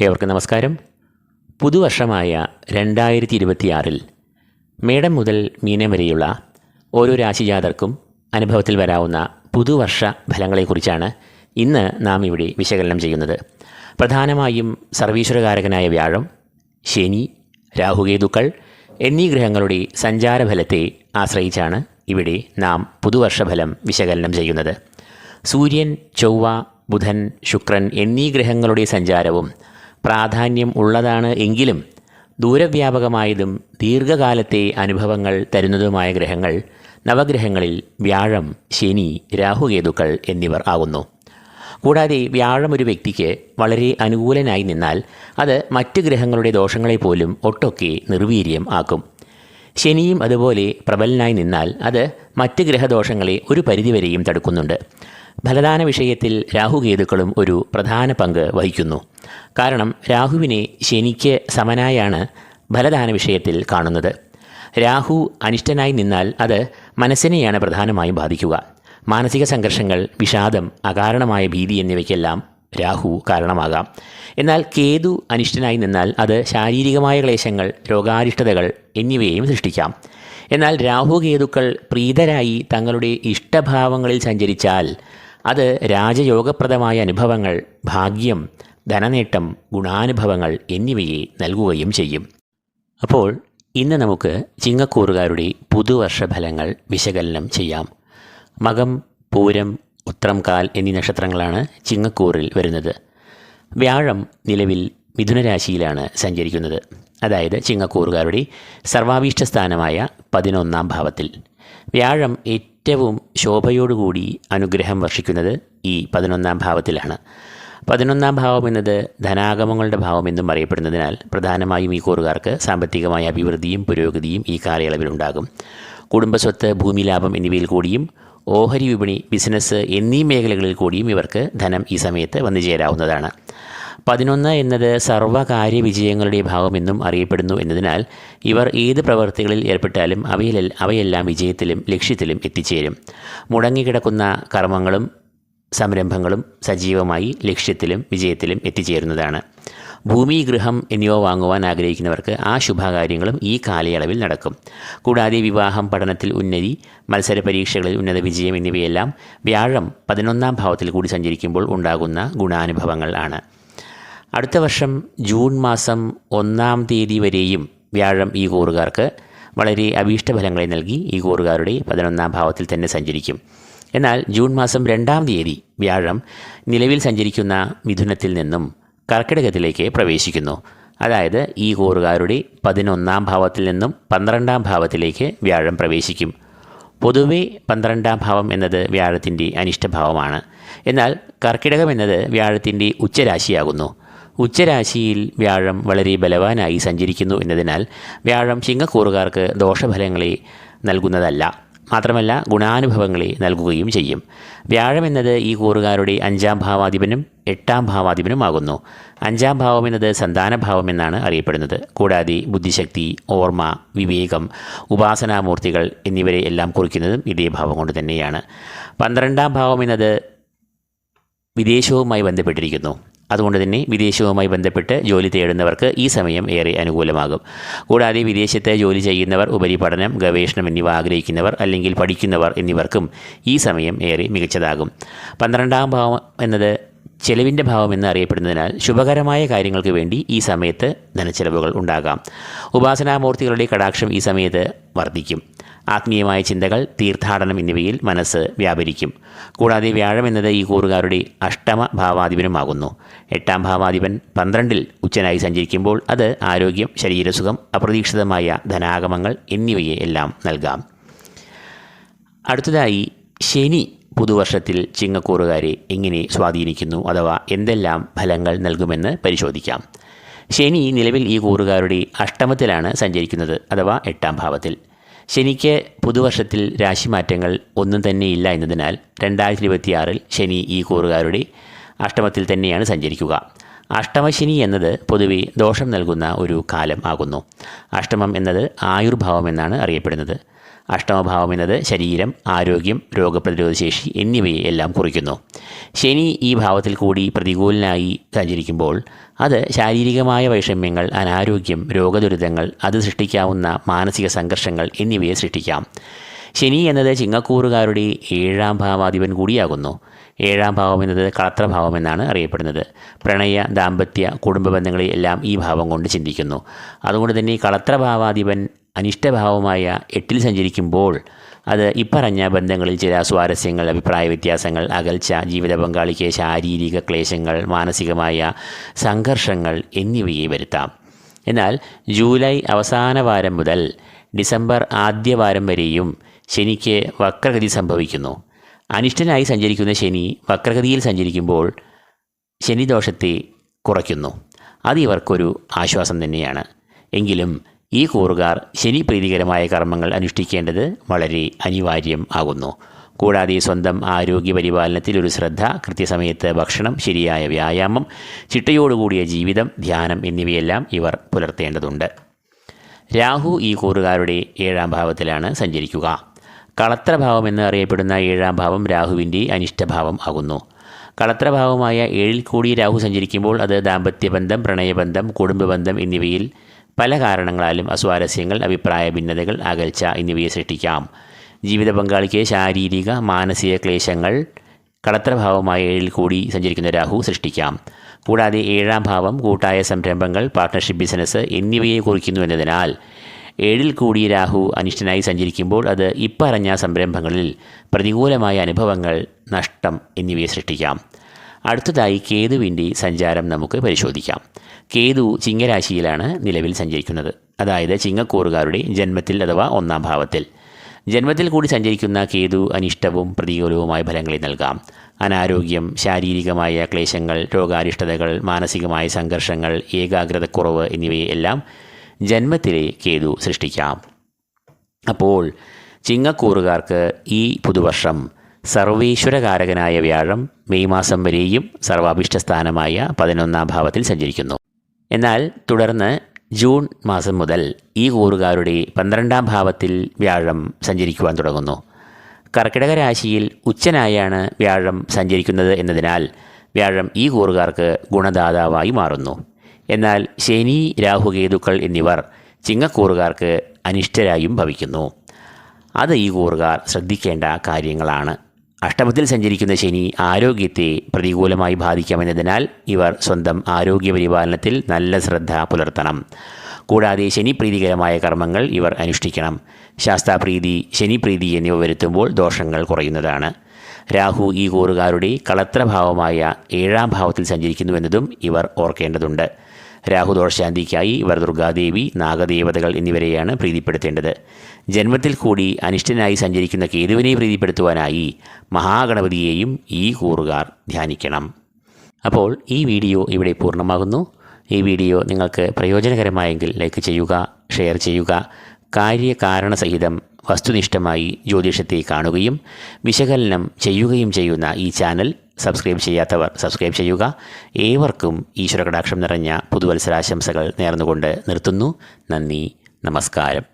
ഏവർക്കും നമസ്കാരം. പുതുവർഷമായ രണ്ടായിരത്തി ഇരുപത്തിയാറിൽ മേടം മുതൽ മീനം വരെയുള്ള ഓരോ രാശിജാതർക്കും അനുഭവത്തിൽ വരാവുന്ന പുതുവർഷ ഫലങ്ങളെക്കുറിച്ചാണ് ഇന്ന് നാം ഇവിടെ വിശകലനം ചെയ്യുന്നത്. പ്രധാനമായും സർവീശ്വരകാരകനായ വ്യാഴം ശനി രാഹുകേതുക്കൾ എന്നീ ഗ്രഹങ്ങളുടെ സഞ്ചാരഫലത്തെ ആശ്രയിച്ചാണ് ഇവിടെ നാം പുതുവർഷഫലം വിശകലനം ചെയ്യുന്നത്. സൂര്യൻ ചൊവ്വ ബുധൻ ശുക്രൻ എന്നീ ഗ്രഹങ്ങളുടെ സഞ്ചാരവും പ്രാധാന്യം ഉള്ളതാണ് എങ്കിലും ദൂരവ്യാപകമായതും ദീർഘകാലത്തെ അനുഭവങ്ങൾ തരുന്നതുമായ ഗ്രഹങ്ങൾ നവഗ്രഹങ്ങളിൽ വ്യാഴം ശനി രാഹുകേതുക്കൾ എന്നിവർ ആകുന്നു. കൂടാതെ വ്യാഴം ഒരു വ്യക്തിക്ക് വളരെ അനുകൂലനായി നിന്നാൽ അത് മറ്റ് ഗ്രഹങ്ങളുടെ ദോഷങ്ങളെ പോലും ഒട്ടൊക്കെ നിർവീര്യം ആക്കും. ശനിയും അതുപോലെ പ്രബലനായി നിന്നാൽ അത് മറ്റ് ഗ്രഹദോഷങ്ങളെ ഒരു പരിധിവരെയും തടുക്കുന്നുണ്ട്. ഫലദാന വിഷയത്തിൽ രാഹുകേതുക്കളും ഒരു പ്രധാന പങ്ക് വഹിക്കുന്നു. കാരണം രാഹുവിനെ ശനിക്ക് സമനായാണ് ഫലദാന വിഷയത്തിൽ കാണുന്നത്. രാഹു അനിഷ്ടനായി നിന്നാൽ അത് മനസ്സിനെയാണ് പ്രധാനമായും ബാധിക്കുക. മാനസിക സംഘർഷങ്ങൾ വിഷാദം അകാരണമായ ഭീതി എന്നിവയ്ക്കെല്ലാം രാഹു കാരണമാകാം. എന്നാൽ കേതു അനിഷ്ടനായി നിന്നാൽ അത് ശാരീരികമായ ക്ലേശങ്ങൾ രോഗാരിഷ്ടതകൾ എന്നിവയെയും സൃഷ്ടിക്കാം. എന്നാൽ രാഹു കേതുക്കൾ പ്രീതരായി തങ്ങളുടെ ഇഷ്ടഭാവങ്ങളിൽ സഞ്ചരിച്ചാൽ അത് രാജയോഗപ്രദമായ അനുഭവങ്ങൾ ഭാഗ്യം ധനനേട്ടം ഗുണാനുഭവങ്ങൾ എന്നിവയെ നൽകുകയും ചെയ്യും. അപ്പോൾ ഇന്ന് നമുക്ക് ചിങ്ങക്കൂറുകാരുടെ പുതുവർഷ ഫലങ്ങൾ വിശകലനം ചെയ്യാം. മകം പൂരം ഉത്രം കാൽ എന്നീ നക്ഷത്രങ്ങളാണ് ചിങ്ങക്കൂറിൽ വരുന്നത്. വ്യാഴം നിലവിൽ മിഥുനരാശിയിലാണ് സഞ്ചരിക്കുന്നത്. അതായത് ചിങ്ങക്കൂറുകാരുടെ സർവാഭീഷ്ട സ്ഥാനമായ പതിനൊന്നാം ഭാവത്തിൽ. വ്യാഴം ഏറ്റവും ശോഭയോടുകൂടി അനുഗ്രഹം വർഷിക്കുന്നത് ഈ പതിനൊന്നാം ഭാവത്തിലാണ്. പതിനൊന്നാം ഭാവം എന്നത് ധനാഗമങ്ങളുടെ ഭാവം എന്നും അറിയപ്പെടുന്നതിനാൽ പ്രധാനമായും ഈ കൂറുകാർക്ക് സാമ്പത്തികമായ അഭിവൃദ്ധിയും പുരോഗതിയും ഈ കാലയളവിലുണ്ടാകും കുടുംബസ്വത്ത് ഭൂമി ലാഭം എന്നിവയിൽ കൂടിയും ഓഹരി വിപണി ബിസിനസ് എന്നീ മേഖലകളിൽ കൂടിയും ഇവർക്ക് ധനം ഈ സമയത്ത് വന്നു ചേരാവുന്നതാണ്. പതിനൊന്ന് എന്നത് സർവകാര്യ വിജയങ്ങളുടെ ഭാഗമെന്നും അറിയപ്പെടുന്നു എന്നതിനാൽ ഇവർ ഏത് പ്രവൃത്തികളിൽ ഏർപ്പെട്ടാലും അവയിൽ അവയെല്ലാം വിജയത്തിലും ലക്ഷ്യത്തിലും എത്തിച്ചേരും. മുടങ്ങിക്കിടക്കുന്ന കർമ്മങ്ങളും സംരംഭങ്ങളും സജീവമായി ലക്ഷ്യത്തിലും വിജയത്തിലും എത്തിച്ചേരുന്നതാണ്. ഭൂമി ഗൃഹം എന്നിവ വാങ്ങുവാൻ ആഗ്രഹിക്കുന്നവർക്ക് ആ ശുഭകാര്യങ്ങളും ഈ കാലയളവിൽ നടക്കും. കൂടാതെ വിവാഹം പഠനത്തിൽ ഉന്നതി മത്സര പരീക്ഷകളിൽ ഉന്നത വിജയം എന്നിവയെല്ലാം വ്യാഴം പതിനൊന്നാം ഭാവത്തിൽ കൂടി സഞ്ചരിക്കുമ്പോൾ ഉണ്ടാകുന്ന ഗുണാനുഭവങ്ങൾ ആണ്. അടുത്ത വർഷം ജൂൺ മാസം ഒന്നാം തീയതി വരെയും വ്യാഴം ഈ കൂറുകാർക്ക് വളരെ അഭീഷ്ട അഭീഷ്ടഫലങ്ങളെ നൽകി ഈ കൂറുകാരുടെ പതിനൊന്നാം ഭാവത്തിൽ തന്നെ സഞ്ചരിക്കും. എന്നാൽ ജൂൺ മാസം രണ്ടാം തീയതി വ്യാഴം നിലവിൽ സഞ്ചരിക്കുന്ന മിഥുനത്തിൽ നിന്നും കർക്കിടകത്തിലേക്ക് പ്രവേശിക്കുന്നു. അതായത് ഈ കൂറുകാരുടെ പതിനൊന്നാം ഭാവത്തിൽ നിന്നും പന്ത്രണ്ടാം ഭാവത്തിലേക്ക് വ്യാഴം പ്രവേശിക്കും. പൊതുവെ പന്ത്രണ്ടാം ഭാവം എന്നത് വ്യാഴത്തിന്റെ അനിഷ്ടഭാവമാണ് എന്നാൽ കർക്കിടകം എന്നത് വ്യാഴത്തിന്റെ ഉച്ചരാശിയാകുന്നു. ഉച്ചരാശിയിൽ വ്യാഴം വളരെ ബലവാനായി സഞ്ചരിക്കുന്നു എന്നതിനാൽ വ്യാഴം ചിങ്ങക്കൂറുകാർക്ക് ദോഷഫലങ്ങളെ നൽകുന്നതല്ല. മാത്രമല്ല ഗുണാനുഭവങ്ങളെ നൽകുകയും ചെയ്യും. വ്യാഴം എന്നത് ഈ കൂറുകാരുടെ അഞ്ചാം ഭാവാധിപനും എട്ടാം ഭാവാധിപനുമാകുന്നു. അഞ്ചാം ഭാവം എന്നത് സന്താനഭാവം എന്നാണ് അറിയപ്പെടുന്നത്. കൂടാതെ ബുദ്ധിശക്തി ഓർമ്മ വിവേകം ഉപാസനാമൂർത്തികൾ എന്നിവരെ എല്ലാം കുറിക്കുന്നതും ഇതേ ഭാവം കൊണ്ട് തന്നെയാണ്. പന്ത്രണ്ടാം ഭാവം എന്നത് വിദേശവുമായി ബന്ധപ്പെട്ടിരിക്കുന്നു. അതുകൊണ്ട് തന്നെ വിദേശവുമായി ബന്ധപ്പെട്ട് ജോലി തേടുന്നവർക്ക് ഈ സമയം ഏറെ അനുകൂലമാകും. കൂടാതെ വിദേശത്ത് ജോലി ചെയ്യുന്നവർ ഉപരിപഠനം ഗവേഷണം എന്നിവ ആഗ്രഹിക്കുന്നവർ അല്ലെങ്കിൽ പഠിക്കുന്നവർ എന്നിവർക്കും ഈ സമയം ഏറെ മികച്ചതാകും. പന്ത്രണ്ടാം ഭാവം എന്നത് ചെലവിന്റെ ഭാവം എന്ന് അറിയപ്പെടുന്നതിനാൽ ശുഭകരമായ കാര്യങ്ങൾക്ക് വേണ്ടി ഈ സമയത്ത് ധനച്ചെലവുകൾ ഉണ്ടാകാം. ഉപാസനാമൂർത്തികളുടെ കടാക്ഷം ഈ സമയത്ത് വർദ്ധിക്കും. ആത്മീയമായ ചിന്തകൾ തീർത്ഥാടനം എന്നിവയിൽ മനസ്സ് വ്യാപരിക്കും. കൂടാതെ വ്യാഴം എന്നത് ഈ കൂറുകാരുടെ അഷ്ടമ ഭാവാധിപനുമാകുന്നു. എട്ടാം ഭാവാധിപൻ പന്ത്രണ്ടിൽ ഉച്ചനായി സഞ്ചരിക്കുമ്പോൾ അത് ആരോഗ്യം ശരീരസുഖം അപ്രതീക്ഷിതമായ ധനാഗമങ്ങൾ എന്നിവയെ എല്ലാം നൽകാം. അടുത്തതായി ശനി പുതുവർഷത്തിൽ ചിങ്ങക്കൂറുകാരെ എങ്ങനെ സ്വാധീനിക്കുന്നു അഥവാ എന്തെല്ലാം ഫലങ്ങൾ നൽകുമെന്ന് പരിശോധിക്കാം. ശനി നിലവിൽ ഈ കൂറുകാരുടെ അഷ്ടമത്തിലാണ് സഞ്ചരിക്കുന്നത് അഥവാ എട്ടാം ഭാവത്തിൽ. ശനിക്ക് പുതുവർഷത്തിൽ രാശിമാറ്റങ്ങൾ ഒന്നും തന്നെ ഇല്ല എന്നതിനാൽ രണ്ടായിരത്തി ഇരുപത്തിയാറിൽ ശനി ഈ കൂറുകാരുടെ അഷ്ടമത്തിൽ തന്നെയാണ് സഞ്ചരിക്കുക. അഷ്ടമശനി എന്നത് പൊതുവെ ദോഷം നൽകുന്ന ഒരു കാലം ആകുന്നു. അഷ്ടമം എന്നത് ആയുർഭാവം എന്നാണ് അറിയപ്പെടുന്നത്. അഷ്ടമഭാവം എന്നത് ശരീരം ആരോഗ്യം രോഗപ്രതിരോധശേഷി എന്നിവയെ എല്ലാം കുറിക്കുന്നു. ശനി ഈ ഭാവത്തിൽ കൂടി പ്രതികൂലനായി സഞ്ചരിക്കുമ്പോൾ അത് ശാരീരികമായ വൈഷമ്യങ്ങൾ അനാരോഗ്യം രോഗദുരിതങ്ങൾ അത് സൃഷ്ടിക്കാവുന്ന മാനസിക സംഘർഷങ്ങൾ എന്നിവയെ സൃഷ്ടിക്കാം. ശനി എന്നത് ചിങ്ങക്കൂറുകാരുടെ ഏഴാം ഭാവാധിപൻ കൂടിയാകുന്നു. ഏഴാം ഭാവം എന്നത് കളത്രഭാവം എന്നാണ് അറിയപ്പെടുന്നത്. പ്രണയ ദാമ്പത്യ കുടുംബ ബന്ധങ്ങളെ എല്ലാം ഈ ഭാവം കൊണ്ട് ചിന്തിക്കുന്നു. അതുകൊണ്ട് തന്നെ ഈ കളത്രഭാവാധിപൻ അനിഷ്ടഭാവമായ എട്ടിൽ സഞ്ചരിക്കുമ്പോൾ അത് ഇപ്പറഞ്ഞ ബന്ധങ്ങളിൽ ചില സ്വാരസ്യങ്ങൾ അഭിപ്രായ വ്യത്യാസങ്ങൾ അകൽച്ച ജീവിത പങ്കാളിക്ക് ശാരീരിക ക്ലേശങ്ങൾ മാനസികമായ സംഘർഷങ്ങൾ എന്നിവയെ വരുത്താം. എന്നാൽ ജൂലൈ അവസാന വാരം മുതൽ ഡിസംബർ ആദ്യ വാരം വരെയും ശനിക്ക് വക്രഗതി സംഭവിക്കുന്നു. അനിഷ്ടനായി സഞ്ചരിക്കുന്ന ശനി വക്രഗതിയിൽ സഞ്ചരിക്കുമ്പോൾ ശനിദോഷത്തെ കുറയ്ക്കുന്നു. അത് ഇവർക്കൊരു ആശ്വാസം തന്നെയാണ്. എങ്കിലും ഈ കൂറുകാർ ശനി പ്രീതികരമായ കർമ്മങ്ങൾ അനുഷ്ഠിക്കേണ്ടത് വളരെ അനിവാര്യം ആകുന്നു. കൂടാതെ സ്വന്തം ആരോഗ്യ പരിപാലനത്തിൽ ഒരു ശ്രദ്ധ കൃത്യസമയത്ത് ഭക്ഷണം ശരിയായ വ്യായാമം ചിട്ടയോടുകൂടിയ ജീവിതം ധ്യാനം എന്നിവയെല്ലാം ഇവർ പുലർത്തേണ്ടതുണ്ട്. രാഹു ഈ കൂറുകാരുടെ ഏഴാം ഭാവത്തിലാണ് സഞ്ചരിക്കുക. കളത്രഭാവം എന്നറിയപ്പെടുന്ന ഏഴാം ഭാവം രാഹുവിന്റെ അനിഷ്ടഭാവം ആകുന്നു. കളത്രഭാവമായ ഏഴിൽ കൂടി രാഹു സഞ്ചരിക്കുമ്പോൾ അത് ദാമ്പത്യബന്ധം പ്രണയബന്ധം കുടുംബബന്ധം എന്നിവയിൽ പല കാരണങ്ങളാലും അസ്വാരസ്യങ്ങൾ അഭിപ്രായ ഭിന്നതകൾ അകൽച്ച എന്നിവയെ സൃഷ്ടിക്കാം. ജീവിത പങ്കാളിക്ക് ശാരീരിക മാനസിക ക്ലേശങ്ങൾ കളത്രഭാവമായ ഏഴിൽ കൂടി സഞ്ചരിക്കുന്ന രാഹു സൃഷ്ടിക്കാം. കൂടാതെ ഏഴാം ഭാവം കൂട്ടായ സംരംഭങ്ങൾ പാർട്ട്ണർഷിപ്പ് ബിസിനസ് എന്നിവയെ കുറിക്കുന്നു എന്നതിനാൽ ഏഴിൽ കൂടി രാഹു അനിഷ്ടനായി സഞ്ചരിക്കുമ്പോൾ അത് ഇപ്പറഞ്ഞ സംരംഭങ്ങളിൽ പ്രതികൂലമായ അനുഭവങ്ങൾ നഷ്ടം എന്നിവയെ സൃഷ്ടിക്കാം. അടുത്തതായി കേതുവിന്റെ സഞ്ചാരം നമുക്ക് പരിശോധിക്കാം. കേതു ചിങ്ങരാശിയിലാണ് നിലവിൽ സഞ്ചരിക്കുന്നത്. അതായത് ചിങ്ങക്കൂറുകാരുടെ ജന്മത്തിൽ അഥവാ ഒന്നാം ഭാവത്തിൽ. ജന്മത്തിൽ കൂടി സഞ്ചരിക്കുന്ന കേതു അനിഷ്ടവും പ്രതികൂലവുമായ ഫലങ്ങളെ നൽകാം. അനാരോഗ്യം ശാരീരികമായ ക്ലേശങ്ങൾ രോഗാരിഷ്ടതകൾ മാനസികമായ സംഘർഷങ്ങൾ ഏകാഗ്രതക്കുറവ് എന്നിവയെല്ലാം ജന്മത്തിലെ കേതു സൃഷ്ടിക്കാം. അപ്പോൾ ചിങ്ങക്കൂറുകാർക്ക് ഈ പുതുവർഷം സർവേശ്വരകാരകനായ വ്യാഴം മെയ് മാസം വരെയും സർവാഭിഷ്ടസ്ഥാനമായ പതിനൊന്നാം ഭാവത്തിൽ സഞ്ചരിക്കുന്നു. എന്നാൽ തുടർന്ന് ജൂൺ മാസം മുതൽ ഈ കൂറുകാരുടെ പന്ത്രണ്ടാം ഭാവത്തിൽ വ്യാഴം സഞ്ചരിക്കുവാൻ തുടങ്ങുന്നു. കർക്കിടക രാശിയിൽ ഉച്ചനായാണ് വ്യാഴം സഞ്ചരിക്കുന്നത് എന്നതിനാൽ വ്യാഴം ഈ കൂറുകാർക്ക് ഗുണദാതാവായി മാറുന്നു. എന്നാൽ ശനി രാഹുകേതുക്കൾ എന്നിവർ ചിങ്ങക്കൂറുകാർക്ക് അനിഷ്ടരായും ഭവിക്കുന്നു. അത് ഈ കൂറുകാർ ശ്രദ്ധിക്കേണ്ട കാര്യങ്ങളാണ്. അഷ്ടമത്തിൽ സഞ്ചരിക്കുന്ന ശനി ആരോഗ്യത്തെ പ്രതികൂലമായി ബാധിക്കാമെന്നതിനാൽ ഇവർ സ്വന്തം ആരോഗ്യ പരിപാലനത്തിൽ നല്ല ശ്രദ്ധ പുലർത്തണം. കൂടാതെ ശനി പ്രീതികരമായ കർമ്മങ്ങൾ ഇവർ അനുഷ്ഠിക്കണം. ശാസ്താപ്രീതി ശനിപ്രീതി എന്നിവ വരുത്തുമ്പോൾ ദോഷങ്ങൾ കുറയുന്നതാണ്. രാഹു ഈ കൂറുകാരുടെ കളത്രഭാവമായ ഏഴാം ഭാവത്തിൽ സഞ്ചരിക്കുന്നുവെന്നതും ഇവർ ഓർക്കേണ്ടതുണ്ട്. രാഹുദോഷശാന്തിക്കായി ഇവർ ദുർഗാദേവി നാഗദേവതകൾ എന്നിവരെയാണ് പ്രീതിപ്പെടുത്തേണ്ടത്. ജന്മത്തിൽ കൂടി അനിഷ്ടനായി സഞ്ചരിക്കുന്ന കേതുവിനെ പ്രീതിപ്പെടുത്തുവാനായി മഹാഗണപതിയെയും ഈ കൂറുകാർ ധ്യാനിക്കണം. അപ്പോൾ ഈ വീഡിയോ ഇവിടെ പൂർണമാകുന്നു. ഈ വീഡിയോ നിങ്ങൾക്ക് പ്രയോജനകരമായെങ്കിൽ ലൈക്ക് ചെയ്യുക ഷെയർ ചെയ്യുക കാര്യകാരണസഹിതം വസ്തുനിഷ്ഠമായി ജ്യോതിഷത്തെ കാണുകയും വിശകലനം ചെയ്യുകയും ചെയ്യുന്ന ഈ ചാനൽ സബ്സ്ക്രൈബ് ചെയ്യാത്തവർ സബ്സ്ക്രൈബ് ചെയ്യുക. ഏവർക്കും ഈശ്വരകടാക്ഷം നിറഞ്ഞ പുതുവത്സരാശംസകൾ നേർന്നുകൊണ്ട് നിർത്തുന്നു. നന്ദി നമസ്കാരം.